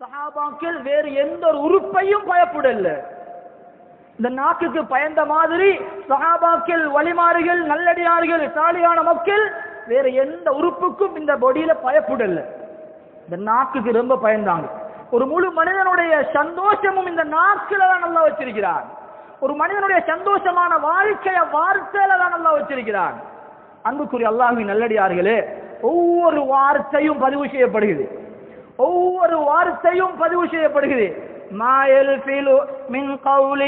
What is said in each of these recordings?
சஹாபாக்கள் வேறு எந்த ஒரு உறுப்பையும் பயப்படல. இந்த நாக்குக்கு பயந்த மாதிரி சஹாபாக்கள் வழிமாறுகள் நல்லடியார்கள் சாலியான மக்கள் வேற எந்த உறுப்புக்கும் இந்த பொடியில பயப்படல. இந்த நாக்குக்கு ரொம்ப பயந்தாங்க. ஒரு முழு மனிதனுடைய சந்தோஷமும் இந்த நாக்கில தான் நல்லா வச்சிருக்கிறான். ஒரு மனிதனுடைய சந்தோஷமான வாழ்க்கைய வார்த்தையில தான் நல்லா வச்சிருக்கிறான். அன்புக்குரிய அல்லாஹின் நல்லடியார்களே ஒவ்வொரு வார்த்தையும் பதிவு செய்யப்படுகிறது. ஒவ்வொரு வார்த்தையும் பதிவு செய்யப்படுகிறது ما يلفظ من قول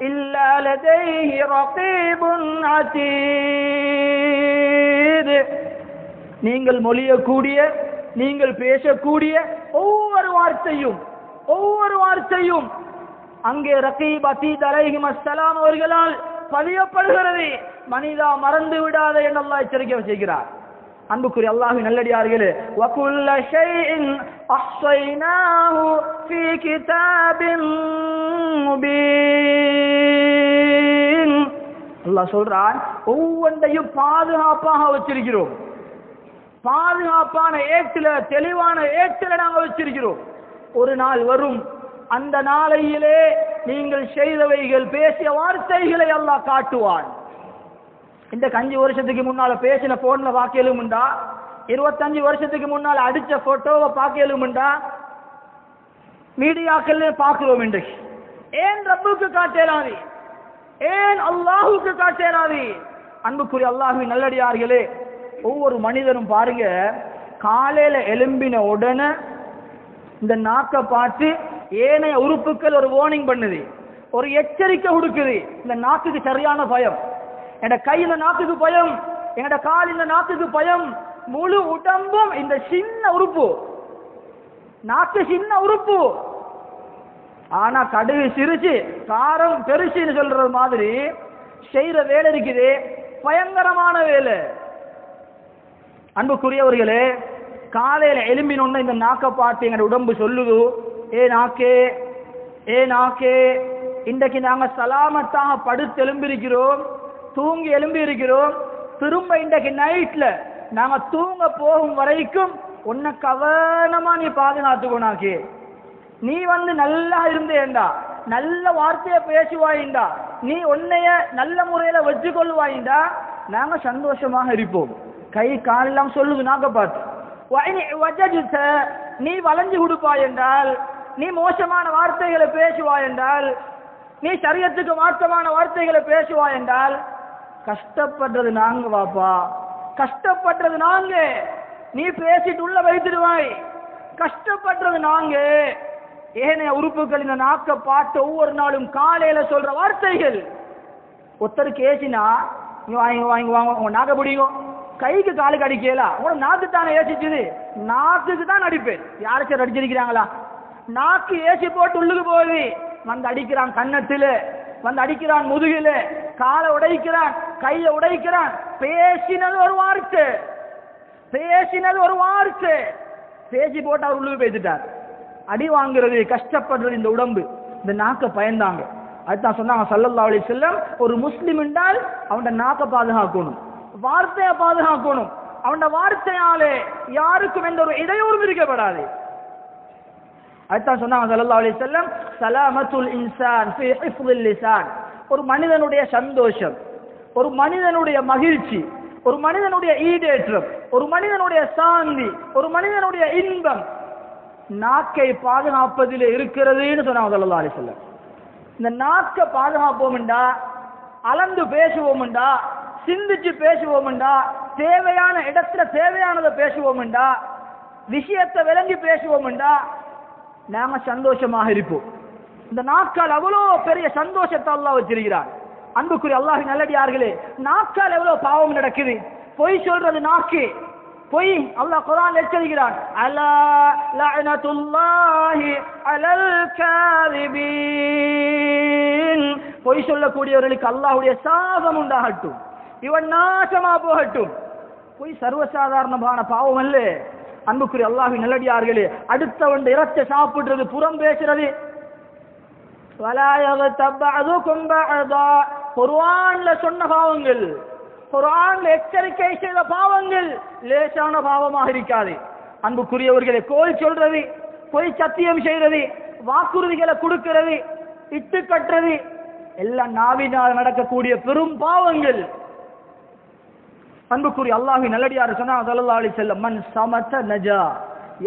إلا لديه رقيب عتيد நீங்கள் மொழியக்கூடிய நீங்கள் பேசக்கூடிய ஒவ்வொரு வார்த்தையும் ஒவ்வொரு வார்த்தையும் அங்கே ரகீப் அதீத் அலைஹிம் அஸ்ஸலாம் அவர்களால் பதியப்படுகிறது மனிதா மறந்து விடாத என்று அல்லாஹ் எச்சரிக்கை செய்கிறார் அன்புக்குரிய அல்லாஹு நல்லடியார்களே வகுல்ல ஷைஇன் அஹ்ஸைனாஹு ஃபீ கிதாபின் முபீன் அல்லாஹ் சொல்றான் ஒவ்வொன்றையும் பாதுகாப்பாக வச்சிருக்கிறோம். பாதுகாப்பான ஏட்டில தெளிவான ஏட்டில நாங்க வச்சிருக்கிறோம். ஒரு நாள் வரும் அந்த நாளையிலே நீங்கள் செய்தவைகள் பேசிய வார்த்தைகளை அல்லாஹ் காட்டுவான். இந்த அஞ்சு வருஷத்துக்கு முன்னால பேசின போன்ல உண்டா? இருபத்தஞ்சு வருஷத்துக்கு முன்னால அடிச்ச போட்டோவை உண்டா? மீடியாக்கள் பார்க்கிறோம் இன்றைக்கு. ஏன் ரப்புக்கு காட்டேலாது ஏன் அல்லாஹுக்கு காட்டேலாது அன்புக்குரிய அல்லாஹுவின் நல்லடியார்களே ஒவ்வொரு மனிதனும் பாருங்க காலையில எலும்பின உடனே இந்த நாக்கை பார்த்து ஏனைய உறுப்புகள் ஒரு வார்னிங் பண்ணுது ஒரு எச்சரிக்கை கொடுக்குது இந்த நாக்குக்கு சரியான பயம். என் கை இந்த நாக்குக்கு பயம் எங்கட கால் இந்த நாக்குக்கு பயம். முழு உடம்பும் இந்த சின்ன உறுப்பு. நாக்கு சின்ன உறுப்பு. ஆனா கடுகு சிரிச்சு காரம் பெருசுன்னு சொல்ற மாதிரி செய்யற வேலை இருக்குது. பயங்கரமான வேலை. அன்புக்குரியவர்களே காலையில எலும்பினொன்னு இந்த நாக்கை பார்த்து எங்க உடம்பு சொல்லுது ஏ நாக்கே ஏ நாக்கே இன்றைக்கு நாங்க சலாமத்தாக படுத்து எலும்பிருக்கிறோம் தூங்கி எழும்பி இருக்கிறோம் திரும்ப இன்றைக்கு நைட்ல நாங்க தூங்க போகும் வரைக்கும் உன்னை கவனமா நீ பாதுகாத்துக்கோனாக்கே. நீ வந்து நல்லா இருந்தேண்டா நல்ல வார்த்தைய பேசுவாயிண்டா நீ உன்னைய நல்ல முறையில வச்சு கொள்ளுவாயிண்டா நாங்க சந்தோஷமாக இருப்போம். கை காலெல்லாம் சொல்லுது நாங்க பார்த்து. நீ வளைஞ்சு கொடுப்பாய் என்றால் நீ மோசமான வார்த்தைகளை பேசுவாய் என்றால் நீ சரியத்துக்கு மாற்றமான வார்த்தைகளை பேசுவாய் என்றால் கஷ்டப்படுறது நாங்க வாப்பா. கஷ்டப்படுறது நாங்க. நீ பேசிட்டு உள்ள வைத்துடுவாய் கஷ்டப்படுறது நாங்க. ஏனைய உறுப்புகள் இந்த நாக்க பாட்டு ஒவ்வொரு நாளும் காலையில சொல்ற வார்த்தைகள். ஒருத்தருக்கு ஏசினா நீ வாங்க வாங்க வாங்க. உங்க நாக்க பிடிக்கும் கைக்கு காலுக்கு அடிக்கல உங்களோட நாக்கு தானே ஏசிச்சுது. நாக்குக்கு தான் அடிப்பேன். யாராச்சும் அடிச்சிருக்கிறாங்களா? நாக்கு ஏசி போட்டு உள்ளுக்கு போகுது. வந்து அடிக்கிறான் கன்னத்தில். வந்து அடிக்கிறான் முதுகில. காலை உடைக்கிறான். கையை உடைக்கிறான். பேசினது ஒரு வார்த்தை. பேசினது ஒரு வார்த்தை. பேசி போட்டு அவர் உள்ளுக்கு பேசிட்டார். அடி வாங்குறது கஷ்டப்படுறது இந்த உடம்பு. இந்த நாக்க பயந்தாங்க. அதுதான் சொன்னாங்க சல்லல்லா அலி செல்லம் ஒரு முஸ்லிம் என்றால் அவன் நாக்க பாதுகாக்கணும். வார்த்தையை பாதுகாக்கணும். அவன் வார்த்தையாலே யாருக்கும் எந்த ஒரு இடையூறும் இருக்கப்படாது அதுதான் சொன்னாங்க சல்லல்லா அலி செல்லம் சலாமத்துல் இன்சான் ஒரு மனிதனுடைய சந்தோஷம். ஒரு மனிதனுடைய மகிழ்ச்சி ஒரு மனிதனுடைய ஈடேற்றம் ஒரு மனிதனுடைய சாந்தி ஒரு மனிதனுடைய இன்பம் நாக்கை பாதுகாப்பதில் இருக்கிறதுன்னு சொன்னாங்க சல்லல்லா அலைஹி இந்த நாக்கை பாதுகாப்போம்டா அளந்து பேசுவோம்டா சிந்திச்சு பேசுவோம்டா தேவையான இடத்துல தேவையானதை பேசுவோம்டா விஷயத்தை விளங்கி பேசுவோம்டா நாம சந்தோஷமாக இருப்போம். இந்த நாக்கால் அவ்வளோ பெரிய சந்தோஷத்தை எல்லாம் வச்சிருக்கிறான். அன்புக்குரிய அல்லாஹ் நல்லடியார்களே நாக்கால் எவ்வளவு பாவம் நடக்குது? பொய் சொல்றது நாக்கு. பொய் அல்லாஹ் குரான் எச்சரிக்கிறான். அலா லஅனத்துல்லாஹி அலல் காதிபீன். பொய் சொல்லக்கூடியவர்களுக்கு அல்லாஹ்வுடைய சாபம் உண்டாகட்டும். இவன் நாசமா போகட்டும். பொய் சர்வசாதாரணமான பாவம் அல்ல. அன்புக்குரிய அல்லாஹின் நல்லடியார்களே அடுத்தவன் இரத்த சாப்பிடுறது புறம் பேசுறது. வலாயக தப்பாதுக்கும் பஅதா. குர்ஆன்ல சொன்ன பாவங்கள் குர்ஆன்ல எச்சரிக்கை செய்த பாவங்கள் லேசான பாவமாக இருக்காது. அன்புக்குரியவர்களை கோல் சொல்றது பொய் சத்தியம் செய்யறது வாக்குறுதிகளை கொடுக்கிறது இட்டு கட்டுறது எல்லாம் நாவினால் நடக்கக்கூடிய பெரும் பாவங்கள். அன்புக்குரிய அல்லாஹி நல்லடியார் சொன்னா சல்லல்லாஹு அலி வஸல்லம் மன் சமத்த நஜா.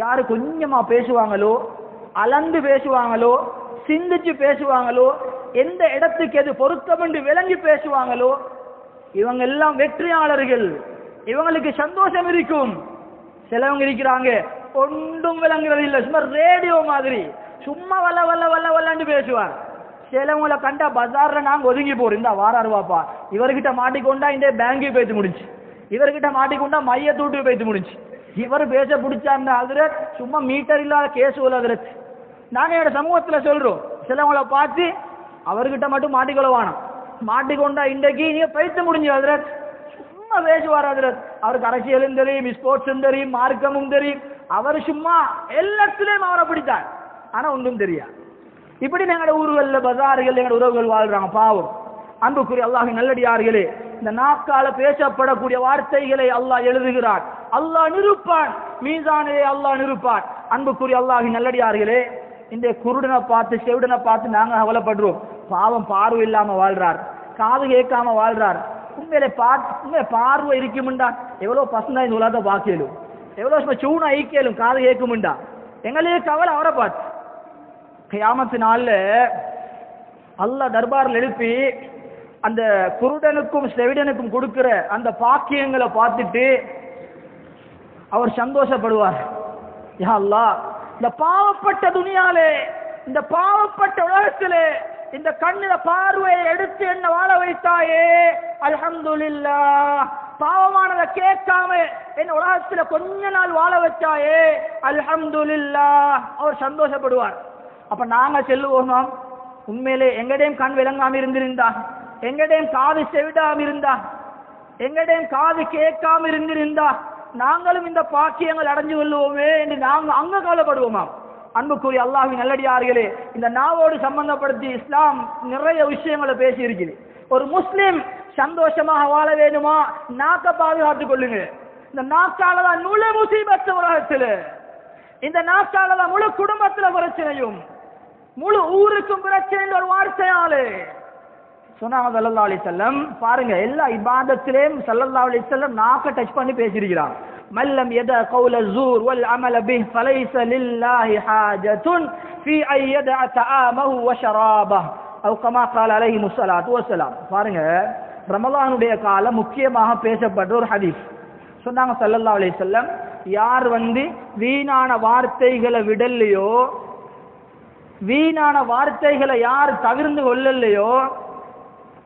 யாரு கொஞ்சமா பேசுவாங்களோ அளந்து பேசுவாங்களோ சிந்திச்சு பேசுவாங்களோ எந்த இடத்துக்கு எது பொருத்தம் என்று விளங்கி பேசுவாங்களோ இவங்க எல்லாம் வெற்றியாளர்கள். இவங்களுக்கு சந்தோஷம் இருக்கும். சிலவங்க இருக்கிறாங்க ஒன்றும் விளங்குறது இல்லை. சும்மா ரேடியோ மாதிரி. சும்மா வல்ல வல்ல வல்ல வல்லன்னு பேசுவார் சிலவங்களை கண்டா பஜார்ல நாங்க ஒதுங்கி போறோம். இந்த வாராரு பாப்பா இவர்கிட்ட மாட்டிக்கொண்டா இந்த பேங்கு பேத்து முடிஞ்சு. இவர்கிட்ட மாட்டிக்கொண்டா மைய தூட்டு பேத்து முடிஞ்சு. இவர் பேச பிடிச்சாருந்த அதுல சும்மா மீட்டர் இல்லாத கேஸ் அதுல நாங்க என்னோட சமூகத்துல சொல்றோம். சிலவங்களை பார்த்து அவர்கிட்ட மட்டும் மாட்டிக்கொள்ள மாட்டிக்கொண்டா இன்றைக்கு நீங்க பயிற்சி முடிஞ்சு அதுல சும்மா பேசுவார் அதுல அவருக்கு அரசியலும் தெரியும் ஸ்போர்ட்ஸும் தெரியும் மார்க்கமும் தெரியும். அவர் சும்மா எல்லாத்துலேயும் அவரை பிடித்தார். ஆனா ஒன்றும் தெரியாது. இப்படி எங்களோட ஊர்களில் பஜார்கள் எங்களோட உறவுகள் வாழ்றாங்க பாவம். அன்புக்குரிய அல்லாஹ் நல்லடியார்களே இந்த நாக்கால பேசப்படக்கூடிய வார்த்தைகளை அல்லாஹ் எழுதுகிறார். அல்லாஹ் நிருப்பான். மீதானே அல்லாஹ் நிருப்பான் அன்புக்குரிய அல்லாஹ் நல்லடியார்களே இந்த குருடனை பார்த்து செவிடனை பார்த்து நாங்கள் அவலப்படுறோம் பாவம் பார்வை இல்லாம வாழ்றார். காது கேட்காம வாழ்றார். உண்மையிலே பார்த்து உண்மையில பார்வை இருக்குமுண்டா. எவ்வளவு பசங்க இந்த உலகத்தை பாக்கியலும் எவ்வளவு சும்மா சூனா ஈக்கலும் காது கேட்குமுண்டா. எங்களையே கவலை அவரை பார்த்து. கியாமத்து நாள்ல அல்ல தர்பாரில் எழுப்பி அந்த குருடனுக்கும் செவிடனுக்கும் கொடுக்கிற அந்த பாக்கியங்களை பார்த்துட்டு அவர் சந்தோஷப்படுவார். யா அல்லாஹ் இந்த பாவப்பட்ட துணியாலே இந்த பாவப்பட்ட உலகத்திலே இந்த கண்ணில பார்வையை எடுத்து என்ன வாழ வைத்தாயே? அல்ஹம்துலில்லாஹ். பாவமானதை கேட்காம என்ன உலகத்துல கொஞ்ச நாள் வாழ வச்சாயே அல்ஹம்துலில்லாஹ். அவர் சந்தோஷப்படுவார். அப்ப நாங்க செல்லுவோமா உண்மையிலே எங்கடையும் கண் விளங்காம இருந்திருந்தா? எங்கடையும் காது செவிடாம இருந்தா? எங்கடையும் காது கேட்காம இருந்திருந்தா? நாங்களும் இந்த பாக்கியங்கள் அடைஞ்சு கொள்ளுவோமே என்று நாங்க அங்க கவலைப்படுவோமா அன்புக்குரிய அல்லாஹின் நல்லடியார்களே இந்த நாவோடு சம்பந்தப்படுத்தி இஸ்லாம் நிறைய விஷயங்களை பேசி இருக்குது ஒரு முஸ்லிம் சந்தோஷமாக வாழ வேணுமா நாக்க பாதுகாத்துக் கொள்ளுங்க. இந்த நாக்கால தான் முழு முசீபத்து உலகத்தில். இந்த நாக்கால தான் முழு குடும்பத்துல பிரச்சனையும் முழு ஊருக்கும் பிரச்சனை ஒரு வார்த்தையாலே. சொன்னாங்க சல்லல்லா அலி செல்லம் பாருங்க எல்லா இபாதத்திலேயும் சல்லல்லா அலி செல்லம் நாக்க டச் பண்ணி பேசியிருக்கிறான். மல்லம் எத கௌல ஜூர் வல் அமல பி ஃபலைஸ லில்லாஹி ஹாஜத்துன் ஃபி ஐ யதஅ தஆமஹு வ ஷராபஹ். அவ் கமா கால அலைஹி முஸ்ஸலாத்து வஸ்ஸலாம் பாருங்க ரமலானுடைய காலம் முக்கியமாக பேசப்பட்ட ஒரு ஹதீஸ். சொன்னாங்க சல்லல்லா அலி செல்லம் யார் வந்து வீணான வார்த்தைகளை விடலையோ வீணான வார்த்தைகளை யார் தவிர்ந்து கொள்ளலையோ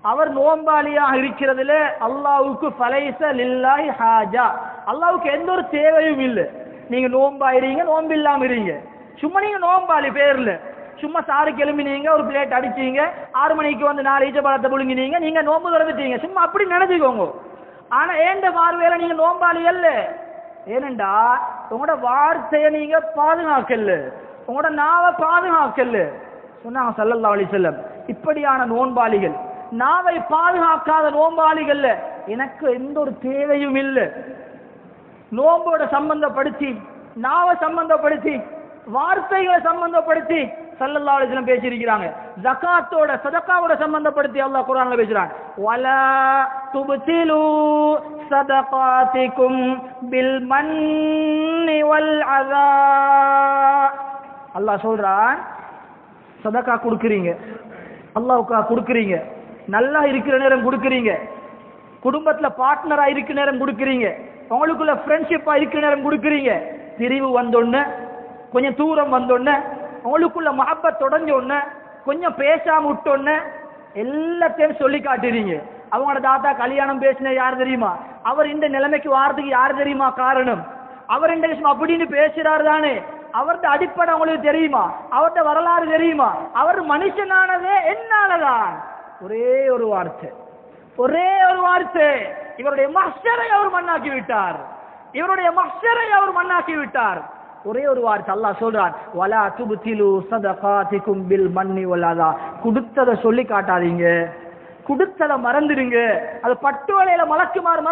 அவர் நோம்பாளியாக இருக்கிறதுல அல்லாவுக்கு பலைச லில்லாஹி ஹாஜா. அல்லாவுக்கு எந்த ஒரு தேவையும் இல்லை. நீங்க நோம்பாயிருங்க நோம்பு இல்லாம இருங்க. சும்மா நீங்க நோம்பாளி பேர்ல. சும்மா சாரு கிளம்பினீங்க ஒரு பிளேட் அடிச்சீங்க ஆறு மணிக்கு வந்து நாலு ஈச்ச பழத்தை புழுங்கினீங்க நீங்க நோம்பு திறந்துட்டீங்க சும்மா அப்படி நினைச்சுக்கோங்க. ஆனா ஏண்ட பார்வையில நீங்க நோம்பாளி அல்ல? ஏனண்டா உங்களோட வார்த்தையை நீங்க பாதுகாக்கல உங்களோட நாவை பாதுகாக்கல சொன்னாங்க சல்லல்லா அலி செல்லம் இப்படியான நோன்பாளிகள். நாவை பாதுகாக்காத நோம்பாளிகள்ல எனக்கு எந்த ஒரு தேவையும் இல்லை. நோம்போட சம்பந்தப்படுத்தி நாவை சம்பந்தப்படுத்தி வார்த்தைகளை சம்பந்தப்படுத்தி சல்லல்லா அலிஸ்லம் பேசியிருக்கிறாங்க. ஜகாத்தோட சதக்காவோட சம்பந்தப்படுத்தி அல்லாஹ் குரான்ல பேசுறாங்க. வல துபுத்திலு சதகாத்திக்கும் பில் மன்னி வல் அதா. அல்லாஹ் சொல்றான் சதக்கா கொடுக்குறீங்க. அல்லாவுக்கா கொடுக்குறீங்க. நல்லா இருக்கிற நேரம் கொடுக்குறீங்க. குடும்பத்தில் பார்ட்னராக இருக்கிற நேரம் கொடுக்குறீங்க. உங்களுக்குள்ள ஃப்ரெண்ட்ஷிப்பாக இருக்கிற நேரம் கொடுக்குறீங்க. பிரிவு வந்தோடனே கொஞ்சம் தூரம் வந்தோடனே உங்களுக்குள்ள மஹப்பத் தொடஞ்ச உடனே கொஞ்சம் பேசாம விட்டோடனே எல்லாத்தையும் சொல்லி காட்டுறீங்க. அவங்களோட தாத்தா கல்யாணம் பேசின யார் தெரியுமா? அவர் இந்த நிலைமைக்கு வாரத்துக்கு யார் தெரியுமா காரணம்? அவர் இந்த விஷயம் அப்படின்னு பேசுறாரு தானே. அவர்த அடிப்படை அவங்களுக்கு தெரியுமா? அவர்த வரலாறு தெரியுமா? அவர் மனுஷனானதே என்னாலதான். ஒரே ஒரு வார்த்தை. ஒரே ஒரு வார்த்தை. இவருடைய மஷரை அவர் மண்ணாக்கி விட்டார். இவருடைய மஷரை அவர் மண்ணாக்கி விட்டார். ஒரே ஒரு வார்த்தை. அல்லாஹ் சொல்றான் வலா துபுத்திலு சதகாதிக்கும் பில் மண்ணி வல்லாதா கொடுத்ததை சொல்லி காட்டாதீங்க. கொடுத்ததை மறந்துடுங்க. அது பட்டு வலையில மலக்குமாறு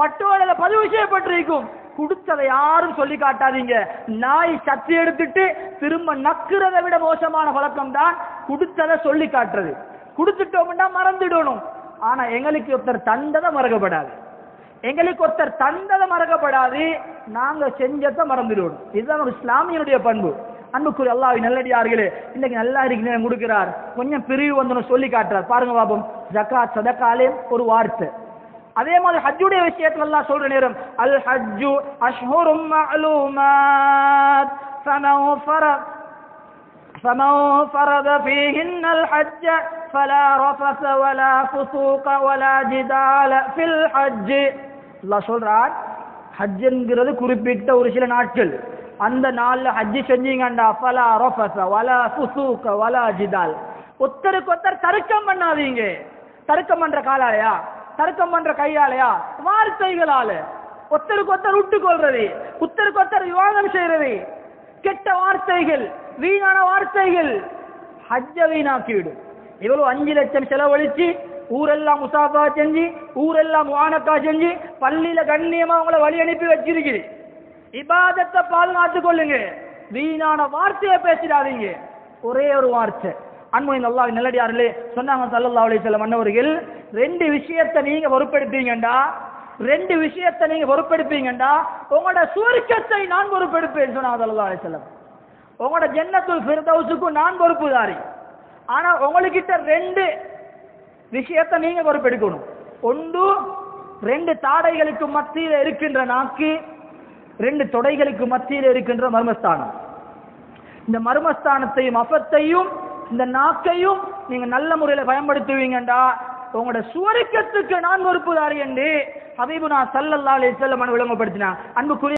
பட்டு வலையில் பதிவு செய்யப்பட்டிருக்கும். கொடுத்ததை யாரும் சொல்லி காட்டாதீங்க. நாய் சத்தி எடுத்துட்டு திரும்ப நக்குறதை விட மோசமான பழக்கம் தான் கொடுத்ததை சொல்லி காட்டுறது. கொடுத்துட்டோம்னா மறந்துடணும். ஆனா எங்களுக்கு ஒருத்தர் தந்ததை மறக்கப்படாது. எங்களுக்கு ஒருத்தர் தந்ததை மறக்கப்படாது. நாங்க செஞ்சதை மறந்துடுவோம். இதுதான் ஒரு இஸ்லாமியனுடைய பண்பு. அன்புக்குரிய அல்லாஹ் நல்லடியார்களே இன்னைக்கு நல்லா இருக்கு கொடுக்கிறார். கொஞ்சம் பிரிவு வந்து சொல்லி காட்டுறார். பாருங்க பாபம் ஜக்காத் சதக்காலே ஒரு வார்த்தை. அதே மாதிரி ஹஜ்ஜுடைய விஷயத்துல எல்லாம் சொல்ற நேரம் அல் ஹஜ்ஜு அஷ்ஹுரும் மஅலூமாத் ஃபமன் ஃபரத் فمن فرض فيهن الحج فلا رفث ولا فسوق ولا جدال في الحج அல்லாஹ் சொல்றார் ஹஜ்ஜுங்கிறது குறிப்பிட்ட ஒரு சில நாட்கள் அந்த நாள்ல ஹஜ்ஜி செஞ்சீங்கண்டா ஃபலா ரஃபஸ வலா ஃபுசூக வலா ஜிதால் ஒத்தருக்கு ஒத்தர் தர்க்கம் பண்ணாதீங்க தர்க்கம் பண்ற காலாலயா தர்க்கம் பண்ற கையாலயா வார்த்தைகளால ஒத்தருக்கு ஒத்தர் விட்டு கொள்றது ஒத்தருக்கு ஒத்தர் விவாதம் செய்யறது கெட்ட வார்த்தைகள் வீணான வார்த்தைகள். ஹஜ்ஜ வீணாக்கிவிடும் இவ்வளவு அஞ்சு லட்சம் செலவழிச்சு ஊரெல்லாம் முசாஃபா செஞ்சு ஊரெல்லாம் வானக்கா செஞ்சு பள்ளியில கண்ணியமா உங்களை வழி அனுப்பி வச்சிருக்குது. இபாதத்தை பாதுகாத்துக் கொள்ளுங்க. வீணான வார்த்தையை பேசிடாதீங்க. ஒரே ஒரு வார்த்தை. அன்மொழி நல்லா நல்லடியார்களே சொன்னாங்க சல்லல்லா அலி செல்லம் மன்னவர்கள் ரெண்டு விஷயத்தை நீங்க பொறுப்பெடுப்பீங்கண்டா ரெண்டு விஷயத்தை நீங்க பொறுப்பெடுப்பீங்கண்டா உங்களோட சுருக்கத்தை நான் பொறுப்பெடுப்பேன் சொன்னாங்க சல்லா அலி செல்லம் உங்களோட ஜன்னத்துல் ஃபிர்தௌஸுக்கும் நான் பொறுப்புதாரி. ஆனா உங்ககிட்ட ரெண்டு விஷயத்தை நீங்க பொறுப்பெடுக்கணும். ஒன்று ரெண்டு தாடைகளுக்கு மத்தியில் இருக்கின்ற நாக்கு ரெண்டு தொடைகளுக்கு மத்தியில் இருக்கின்ற மர்மஸ்தானம். இந்த மர்மஸ்தானத்தையும் அபத்தையும் இந்த நாக்கையும் நீங்க நல்ல முறையில பயன்படுத்துவீங்கண்டா உங்களோட சுவரிக்கத்துக்கு நான் பொறுப்புதாரி என்று ஹபீபுனா சல்லல்லா அலைஹி வஸல்லம் விளங்கப்படுத்தினா அன்புக்குரிய